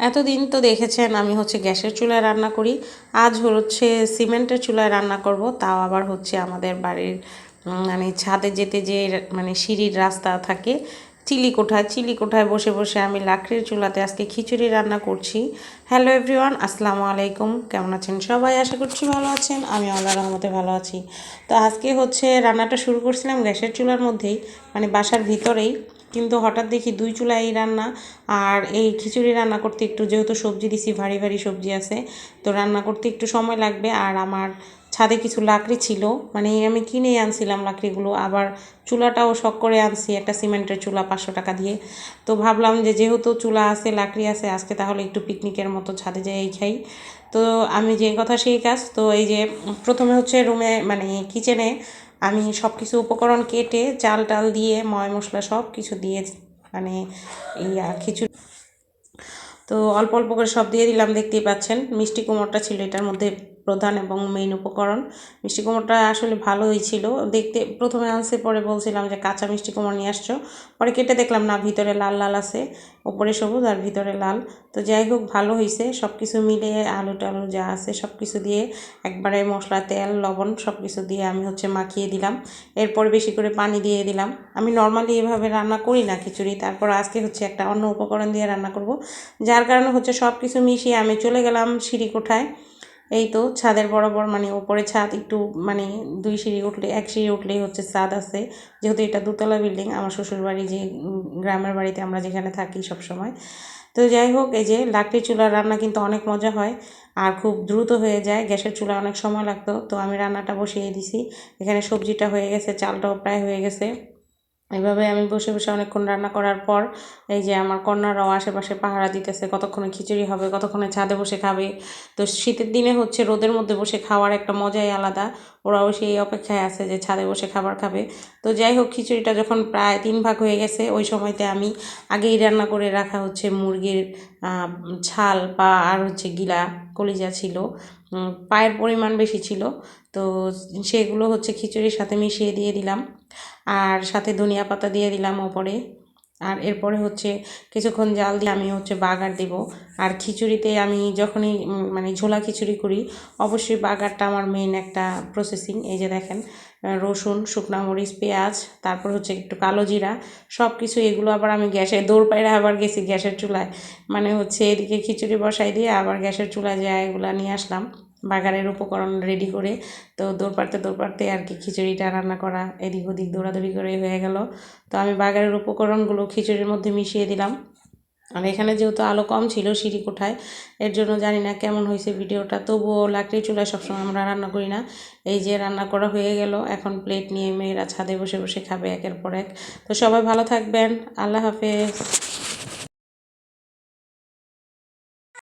এতদিন তো দেখেছেন আমি হচ্ছে গ্যাসের চুলায় রান্না করি। আজ হচ্ছে সিমেন্টের চুলায় রান্না করব, তাও আবার হচ্ছে আমাদের বাড়ির মানে ছাদে যেতে যে মানে সিঁড়ির রাস্তা থাকে চিলি কোঠায় চিলি কোঠায় বসে বসে আমি লাকড়ির চুলাতে আজকে খিচুড়ি রান্না করছি। হ্যালো এভরিওয়ান, আসসালামু আলাইকুম। কেমন আছেন সবাই? আশা করছি ভালো আছেন। আমি আল্লাহ রহমতে ভালো আছি। তো আজকে হচ্ছে রান্নাটা শুরু করছিলাম গ্যাসের চুলার মধ্যেই মানে বাসার ভিতরেই। কিন্তু হঠাৎ দেখি দুই চুলা এই রান্না আর এই খিচুড়ি রান্না করতে একটু যেহেতু সবজি দিছি, ভারী ভারী সবজি আছে, তো রান্না করতে একটু সময় লাগবে। আর আমার ছাদে কিছু লাকড়ি ছিল মানে আমি কিনে আনছিলাম লাকড়িগুলো, আবার চুলাটাও শখ করে আনছি একটা সিমেন্টের চুলা পাঁচশো টাকা দিয়ে। তো ভাবলাম যে যেহেতু চুলা আছে, লাকড়ি আছে, আজকে তাহলে একটু পিকনিকের মতো ছাদে যাই খাই। তো আমি যে কথা সেই কাজ, তো এই যে প্রথমে হচ্ছে রুমে মানে কিচেনে আমি সব কিছু উপকরণ কেটে চাল টাল দিয়ে, ময় মশলা সব কিছু দিয়ে মানে ইয়া খিচুড়ি। তো অল্প অল্প করে সব দিয়ে দিলাম, দেখতেই পাচ্ছেন। মিষ্টি কুমড়টা ছিল এটার মধ্যে প্রধান এবং মেইন উপকরণ। মিষ্টি কুমড়টা আসলে ভালোই ছিল। দেখতে প্রথমে আনছে, পরে বলছিলাম যে কাঁচা মিষ্টি কুমড় নিয়ে আসছো। পরে কেটে দেখলাম, না, ভিতরে লাল লাল আছে ওপরে সবুজ আর ভিতরে লাল। তো যাই হোক, ভালো হয়েছে সব কিছু মিলিয়ে আলু টালু যা আছে সব কিছু দিয়ে একবারে মশলা, তেল, লবণ সব কিছু দিয়ে আমি হচ্ছে মাখিয়ে দিলাম। এরপর বেশি করে পানি দিয়ে দিলাম। আমি নর্মালি এভাবে রান্না করি না খিচুড়ি। তারপর আজকে হচ্ছে একটা অন্য উপকরণ দিয়ে রান্না করব। যার কারণে হচ্ছে সব কিছু মিশিয়ে আমি চলে গেলাম সিঁড়ি কোঠায়। এই তো ছাদের বরাবর মানে ওপরে ছাদ একটু মানে দুই সিঁড়ি উঠলে, এক সিঁড়ি উঠলেই হচ্ছে ছাদ আছে। যেহেতু এটা দুতলা বিল্ডিং, আমার শ্বশুর বাড়ি যে গ্রামের বাড়িতে আমরা যেখানে থাকি সব সময় তো যাই হোক, এই যে লাকড়ি চুলার রান্না কিন্তু অনেক মজা হয় আর খুব দ্রুত হয়ে যায়। গ্যাসের চুলা অনেক সময় লাগতো। তো আমি রান্নাটা বসিয়ে দিছি। এখানে সবজিটা হয়ে গেছে, চালটাও প্রায় হয়ে গেছে। এভাবে আমি বসে বসে অনেকক্ষণ রান্না করার পর এই যে আমার কন্যারাও আশেপাশে পাহারা দিতেছে, কতক্ষণে খিচুড়ি হবে, কতক্ষণে ছাদে বসে খাবে। তো শীতের দিনে হচ্ছে রোদের মধ্যে বসে খাওয়ার একটা মজাই আলাদা। ওরাও সেই অপেক্ষায় আছে যে ছাদে বসে খাবার খাবে। তো যাই হোক, খিচুড়িটা যখন প্রায় তিন ভাগ হয়ে গেছে, ওই সময়তে আমি আগেই রান্না করে রাখা হচ্ছে মুরগির ছাল বা আর হচ্ছে গিলা কলিজা ছিল। পায়ের পরিমাণ বেশি ছিল। তো সেগুলো হচ্ছে খিচুড়ির সাথে মিশিয়ে দিয়ে দিলাম। আর সাথে ধনিয়া পাতা দিয়ে দিলাম ওপরে। আর এরপরে হচ্ছে কিছুক্ষণ জাল দিয়ে আমি হচ্ছে বাগার দেব। আর খিচুড়িতে আমি যখনই মানে ঝোলা খিচুড়ি করি, অবশ্যই বাগারটা আমার মেন একটা প্রসেসিং এই যে দেখেন রসুন, শুকনা মরিচ, পেঁয়াজ, তারপর হচ্ছে একটু কালো জিরা সব কিছু এগুলো আবার আমি গ্যাসে, দৌড় পাইরা আবার গেছি গ্যাসের চুলায়। মানে হচ্ছে এদিকে খিচুড়ি বসাই দিয়ে আবার গ্যাসের চুলায় যায় এগুলো নিয়ে আসলাম। বাগারের উপকরণ রেডি করে, তো দৌড় পাড়তে দৌড় পাড়তে আর কি খিচুড়িটা রান্না করা, এদিক ওদিক দৌড়াদৌড়ি করে হয়ে গেল। তো আমি বাগানের উপকরণগুলো খিচুড়ির মধ্যে মিশিয়ে দিলাম। আর এখানে যেহেতু আলো কম ছিল সিঁড়ি কোঠায়, এর জন্য জানি না কেমন হয়েছে ভিডিওটা, তবুও লাকড়ি চুলায় সবসময় আমরা রান্না করি না। এই যে রান্না করা হয়ে গেল, এখন প্লেট নিয়ে মেয়েরা ছাদে বসে বসে খাবে একের পর এক। তো সবাই ভালো থাকবেন, আল্লাহ হাফেজ।